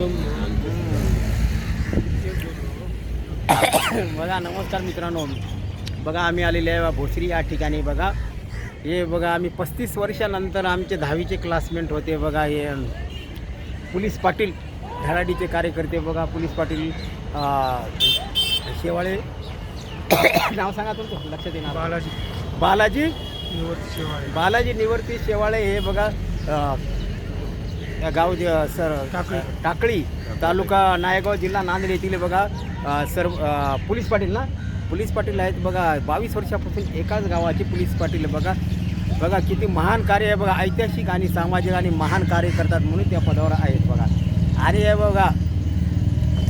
बघा नमस्कार मित्रांनो. बघा आम्ही आलेले आहे भोसरी या ठिकाणी. बघा हे बघा आम्ही पस्तीस वर्षानंतर आमचे दहावीचे क्लासमेट होते. बघा हे पोलीस पाटील धडाडीचे कार्यकर्ते. बघा पोलीस पाटील शेवाळे. नाव सांगा तुमचं. लक्षात येणार. बालाजी. बालाजी? निवृत्ती शेवाळे. बालाजी निवर्ती शेवाळे हे बघा या गाव ज- सर टाकळी. टाकळी तालुका नायगाव जिल्हा नांदेड येथील बघा अ, सर अ, पोलीस पाटील ना पोलीस पाटील आहेत बघा बावीस वर्षापासून एकाच गावाचे पोलीस पाटील बघा बघा किती महान कार्य आहे बघा ऐतिहासिक आणि सामाजिक आणि महान कार्य करतात म्हणून त्या पदावर आहेत बघा आणि हे बघा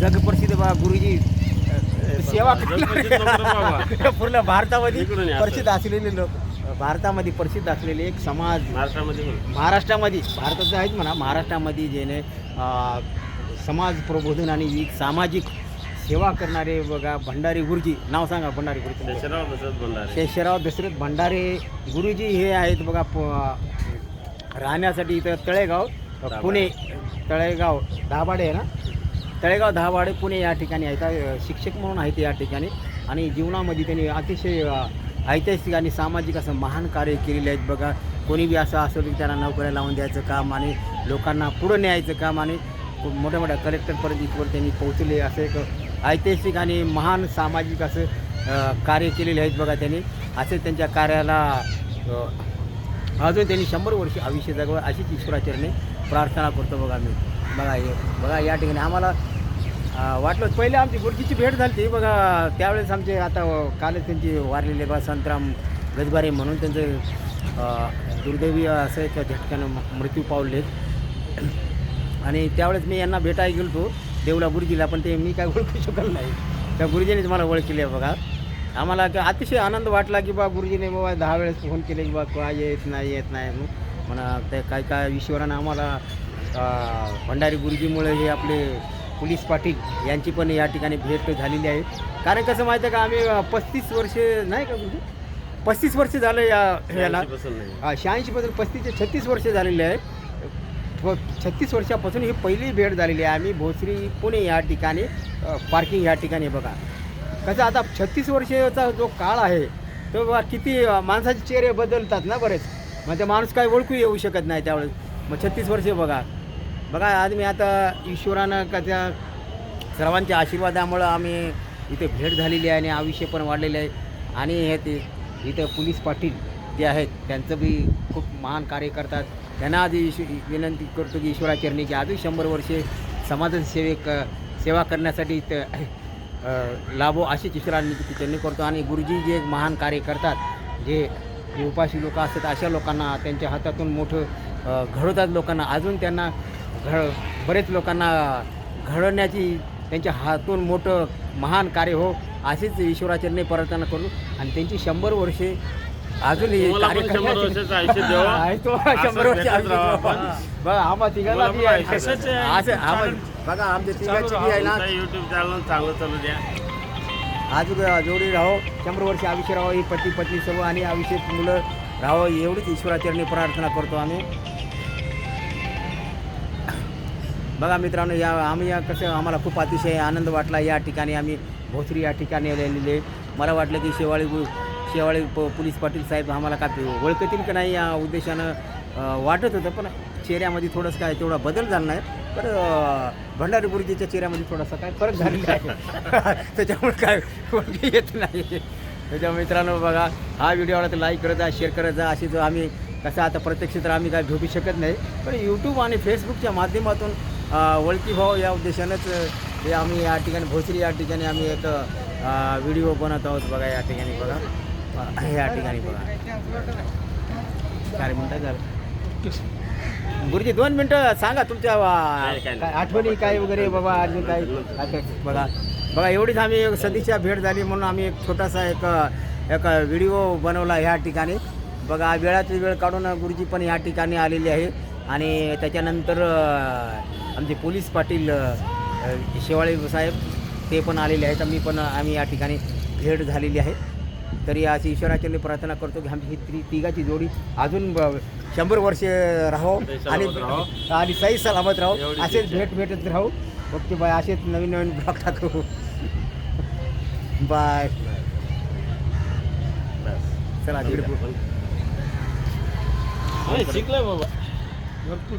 जगप्रसिद्ध बघा गुरुजी अ, सेवा जगप्रसिद्ध नको बाबा. पूर्ण भारतामध्ये इकडून या, असं. प्रसिद्ध असलेले लोक भारतामध्ये प्रसिद्ध असलेले एक समाज महाराष्ट्रामध्ये. महाराष्ट्रामध्ये भारताचं आहेत म्हणा महाराष्ट्रामध्ये जेणे समाज प्रबोधन आणि एक सामाजिक सेवा करणारे बघा भंडारी गुरुजी नाव सांगा भंडारी गुरुजी. शेषराव दशरथ भंडारे. शेषराव दशरथ भंडारे गुरुजी हे आहेत बघा प- राहण्यासाठी इथं तळेगाव पुणे तळेगाव दहाबाडे आहे ना? तळेगाव दहाबाडे पुणे या ठिकाणी आहेत. अ, शिक्षक म्हणून आहेत या ठिकाणी. आणि जीवनामध्ये त्यांनी अतिशय अ, ऐतिहासिक आणि सामाजिक असं महान कार्य केलेले आहेत बघा. कोणी बी असं असो की त्यांना नोकऱ्या लावून द्यायचं काम आणि लोकांना पुढं न्यायचं काम आणि मोठ्या मोठ्या कलेक्टरपर्यंत इथवर त्यांनी पोहोचले असं एक ऐतिहासिक आणि महान सामाजिक असं कार्य केलेले आहेत बघा त्यांनी. असे त्यांच्या कार्याला अजून त्यांनी शंभर वर्ष आयुष्य जगवा अशीच ईश्वराचरणे प्रार्थना करतो बघा मी. बघा हे बघा या ठिकाणी आम्हाला वाटलं पहिले आमची गुडकीची भेट झाली होती बघा त्यावेळेस आमचे आता कालच त्यांची वारलेले बा संतराम गजबारे म्हणून त्यांचं दुर्दैवी असं एक झटक्यानं मृत्यू पावले आणि त्यावेळेस मी यांना भेटायला गेलो होतो देवला गुरुजीला पण ते मी काय ओळखू शकलो नाही. त्या गुरुजीनेच मला ओळखले बघा. आम्हाला अतिशय आनंद वाटला की बा गुरुजीने बाबा दहा वेळेस फोन केले की बा काय येत नाही येत नाही म्हणा ते काय काय ईश्वरानं आम्हाला भंडारी गुरुजीमुळे हे आपले पोलीस पाटील यांची पण या ठिकाणी भेट झालेली आहे. कारण कसं माहिती आहे का आम्ही पस्तीस वर्षे नाही का गुरुजी? पस्तीस वर्ष झालं या ह्याला शहाऐंशी पासून पस्तीस ते छत्तीस वर्ष झालेले आहे. व छत्तीस वर्षापासून ही पहिली भेट झालेली आहे. आम्ही भोसरी पुणे या ठिकाणी पार्किंग या ठिकाणी बघा. कसं आता छत्तीस वर्षाचा जो काळ आहे तो किती माणसाचे चेहरे बदलतात ना बरेच. ते माणूस काय ओळखू येऊ शकत नाही त्यावेळेस. मग छत्तीस वर्षे बघा. बघा आज मी आता ईश्वरानं का त्या सर्वांच्या आशीर्वादामुळं आम्ही इथे भेट झालेली आहे आणि आयुष्य पण वाढलेलं आहे. आणि हे ते इथं पोलीस पाटील जे आहेत त्यांचं बी खूप महान कार्य करतात. त्यांना आधी ईश विनंती करतो की ईश्वराचरणी की आजही शंभर वर्षे समाजसेवेक सेवा करण्यासाठी इथं लाभो अशीच ईश्वरांनी त्यांनी करतो. आणि गुरुजी जे महान कार्य करतात जे जे उपाशी लोक असतात अशा लोकांना त्यांच्या हातातून मोठं घडवतात लोकांना. अजून त्यांना घड बरेच लोकांना घडवण्याची त्यांच्या हातून मोठं महान कार्य हो असेच ईश्वराचरणी प्रार्थना करू. आणि त्यांची शंभर वर्षे अजून हे तुम्हाला कार्य पण शंभर करण्याची- वर्षाचं आयुष्य द्यावं. आहे तो असं शंभर वर्ष भेटत आयुष्य राहावं द्यावं. आपण. बघा आम्हा आम्हा- बघा आमच्या तिघांची आहे ना. युट्यूब चॅनल चांगलं चालू द्या. आज जोडी राहो. शंभर वर्ष आयुष्य राहो. ही पती पत्नी सर्व आणि आयुष्य मुलं राहो. एवढीच ईश्वराचरणी प्रार्थना करतो आम्ही. बघा मित्रांनो या आम्ही या कसं आम्हाला खूप अतिशय आनंद वाटला या ठिकाणी. आम्ही भोसरी या ठिकाणी आलेले. मला वाटलं की शेवाळी शेवाळी प पोलीस पाटील साहेब आम्हाला का ओळखतील की नाही या उद्देशानं वाटत होतं पण चेहऱ्यामध्ये थोडंसं काय तेवढा बदल झाला नाही. तर भंडारी गुरुजीच्या चेहऱ्यामध्ये थोडासा काय फरक झालेला आहे त्याच्यामुळे काय कोणती येत नाही. त्याच्यामुळे मित्रांनो बघा हा व्हिडिओ आवडला तर लाईक करत जा शेअर करत जा. अशी जो आम्ही कसं आता प्रत्यक्ष तर आम्ही काय भेटू शकत नाही. पण यूट्यूब आणि फेसबुकच्या माध्यमातून ओळखी भाव या उद्देशानंच हे आम्ही या ठिकाणी भोसरी या ठिकाणी आम्ही एक व्हिडिओ बनवत आहोत बघा या ठिकाणी बघा. या ठिकाणी बघा. चार मिनटं झालं गुरुजी दोन मिनटं सांगा तुमच्या काय- काय काय आठवणी काय वगैरे बाबा अजून काय? काय काय? बघा. बघा एवढीच आम्ही एक सदिच्छा भेट झाली म्हणून आम्ही एक छोटासा एक एक व्हिडिओ बनवला ह्या ठिकाणी. बघा वेळाची वेळ काढून गुरुजी पण या ठिकाणी आलेले आहे. आणि त्याच्यानंतर आमचे पोलीस पाटील शेवाळे साहेब ते पण आलेले आहेत. आम्ही पण आम्ही या ठिकाणी भेट झालेली आहे. तरी अशी ईश्वराचरणी प्रार्थना करतो की आमची ही ती तिघाची जोडी अजून शंभर वर्ष राहो आणि. आणि सही सलामत राहो असेच. भेट भेटत राहू. ओके बाय असेच नवीन नवीन ब्लॉग टाकू. बाय. बस. चला तिकडे नाही, शिकलंय बाबा. भरपूर